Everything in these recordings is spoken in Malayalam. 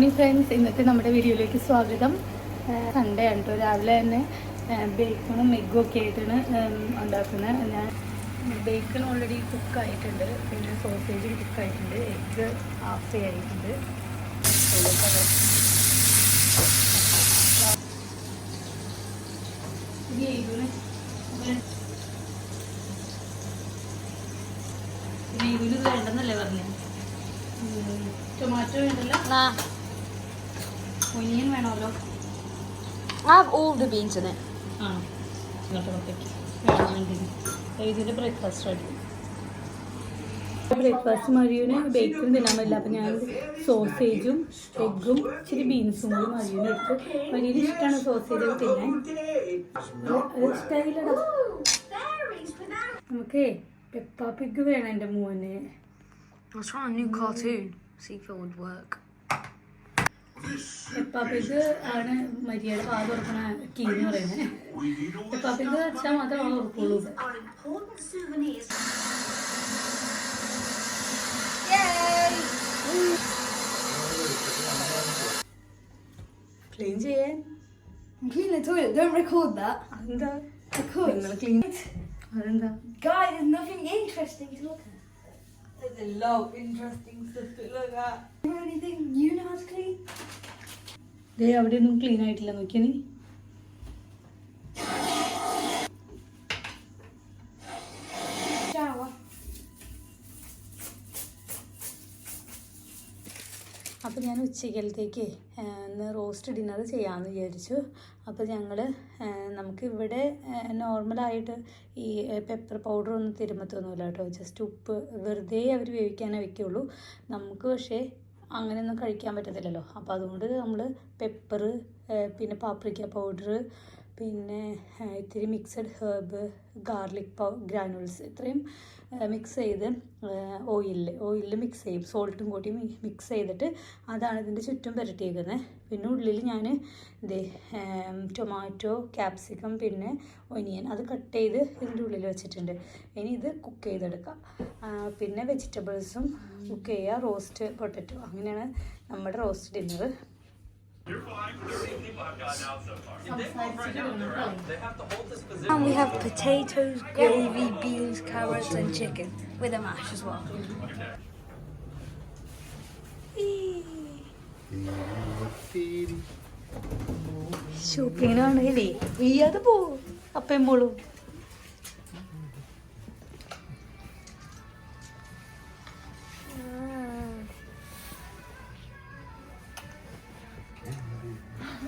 മോർണിംഗ് ഫ്രണ്ട്സ് ഇന്നത്തെ നമ്മുടെ വീഡിയോയിലേക്ക് സ്വാഗതം. സൺഡേ ആണ് കേട്ടോ രാവിലെ തന്നെ ബേക്കണും എഗ്ഗും ഒക്കെ ആയിട്ടാണ് ഉണ്ടാക്കുന്നത്. ഞാൻ ബേക്കൺ ഓൾറെഡി കുക്ക് ആയിട്ടുണ്ട്. പിന്നെ സോസേജ് കുക്കായിട്ടുണ്ട് എഗ്ഗ് ഹാഫ് ആയിട്ടുണ്ട്. ഇനി എഗ്ഗിന് പിന്നെ എഗ്ഗിന് വേണ്ടെന്നല്ലേ പറഞ്ഞു? ടൊമാറ്റോ വേണ്ടല്ലോ? ഒനിയൻ വേണമല്ലോ I have all the beans in it. ആ ഇങ്ങോട്ട് പുറത്തേക്ക് ഇതിന്റെ ബ്രേക്ക്ഫാസ്റ്റ് റെഡി ബ്രേക്ക്ഫാസ്റ്റ് മരിയൂന് ബേക്കറി തിന്നാൻ പറ്റില്ല അപ്പം ഞാൻ സോസേജും എഗ്ഗും ഇച്ചിരി ബീൻസും കൂടി മരിയൂന് എടുത്ത് മരിയൂന് ഇഷ്ടമാണ് സോസേജ് ഒക്കെ തിന്നാൻ അത് ഇഷ്ടമായില്ലടാ നമുക്കേ പെപ്പാ പിഗ് വേണം എന്റെ മോന് What's wrong? a new cartoon. See if it would work. പെപ്പാ ആണ് മരിയയുടെ പാത തുറക്കണ കീ എന്ന് പറയുന്നത് പെപ്പാ വെച്ചാൽ മാത്രമേ അവൾ souvenirs. ക്ലീൻ ചെയ്യാൻ Clean don't record that. അതെന്താ നിങ്ങൾ ക്ലീൻ അതെന്താ guys, there's nothing interesting to look at. There's a lot of interesting stuff to look at. ദേ അവിടെയൊന്നും ക്ലീൻ ആയിട്ടില്ല നോക്കിയാ നീ. അപ്പോൾ ഞാൻ ഉച്ചക്കലത്തേക്ക് ഇന്ന് റോസ്റ്റ് ഡിന്നർ ചെയ്യാമെന്ന് വിചാരിച്ചു. അപ്പോൾ ഞങ്ങൾ നമുക്ക് ഇവിടെ നോർമലായിട്ട് ഈ പെപ്പർ പൗഡർ ഒന്നും തിരുമത്തൊന്നുമില്ല കേട്ടോ. ജസ്റ്റ് ഉപ്പ് വെറുതെ അവർ വേവിക്കാനേ വയ്ക്കുള്ളൂ നമുക്ക് പക്ഷേ അങ്ങനെയൊന്നും കഴിക്കാൻ പറ്റത്തില്ലല്ലോ. അപ്പോൾ അതുകൊണ്ട് നമ്മൾ പെപ്പർ പിന്നെ പാപ്രിക്ക പൗഡർ പിന്നെ ഇത്തിരി മിക്സഡ് ഹേർബ് ഗാർലിക് പൗ ഗ്രാനുൾസ് ഇത്രയും മിക്സ് ചെയ്ത് ഓയിലിൽ ഓയിലിൽ മിക്സ് ചെയ്യും. സോൾട്ടും കൂട്ടി മിക്സ് ചെയ്തിട്ട് അതാണ് ഇതിന്റെ ചുറ്റും പുരട്ടിയേക്കുന്നത് പിന്നെ ഉള്ളിൽ ഞാൻ ഇത് ടൊമാറ്റോ ക്യാപ്സിക്കം പിന്നെ ഒനിയൻ അത് കട്ട് ചെയ്ത് ഇതിന്റെ ഉള്ളിൽ വെച്ചിട്ടുണ്ട്. ഇനി ഇത് കുക്ക് ചെയ്തെടുക്കാം. പിന്നെ വെജിറ്റബിൾസും കുക്ക് ചെയ്യുക റോസ്റ്റ് പൊട്ടറ്റോ അങ്ങനെയാണ് നമ്മുടെ roast dinner And we have potatoes, gravy, beans, carrots, and chicken with a mash as well. ഷോപ്പിങ്ങിനാണല്ലേ വീയാതെ പോവും അപ്പയും മോളും അയ്യോ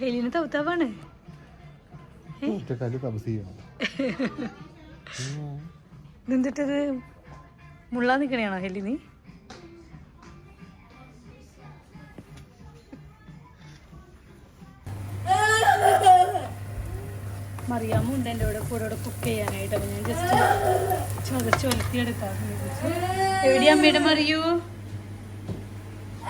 ഹെലിന് തൗത്താവാണ്. നിന്നിട്ടത് മുള്ളാൻ നിക്കണയാണോ ഹെലിനി മറിയാമുണ്ട് ഉണ്ട് എന്റെ കൂടെ കൂടെ ഇവിടെ കുക്ക് ചെയ്യാനായിട്ട്. അപ്പം ഞാൻ ജസ്റ്റ് ചുവച്ച് ഒലത്തിയെടുക്കാം എവിടെയാ അമ്മയുടെ മറിയൂ?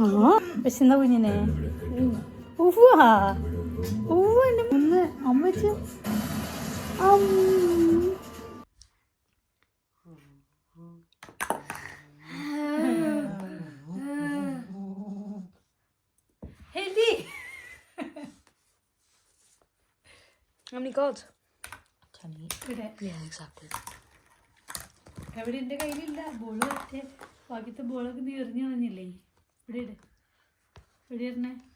어? 신나 보이네. 우와. 우와, 근데 뭔데? 엄마지? 엄. 헬디. How many gods? Ten each. Good. Yeah, exactly. അവിടെ എന്റെ കയ്യിലില്ല. ബോൾ മറ്റേ ബാക്കിത്തെ ബോളൊക്കെ നീ എറിഞ്ഞു കളഞ്ഞില്ലേ? ഇവിടെ ഇട്. ഇവിടെ ഇടണേ.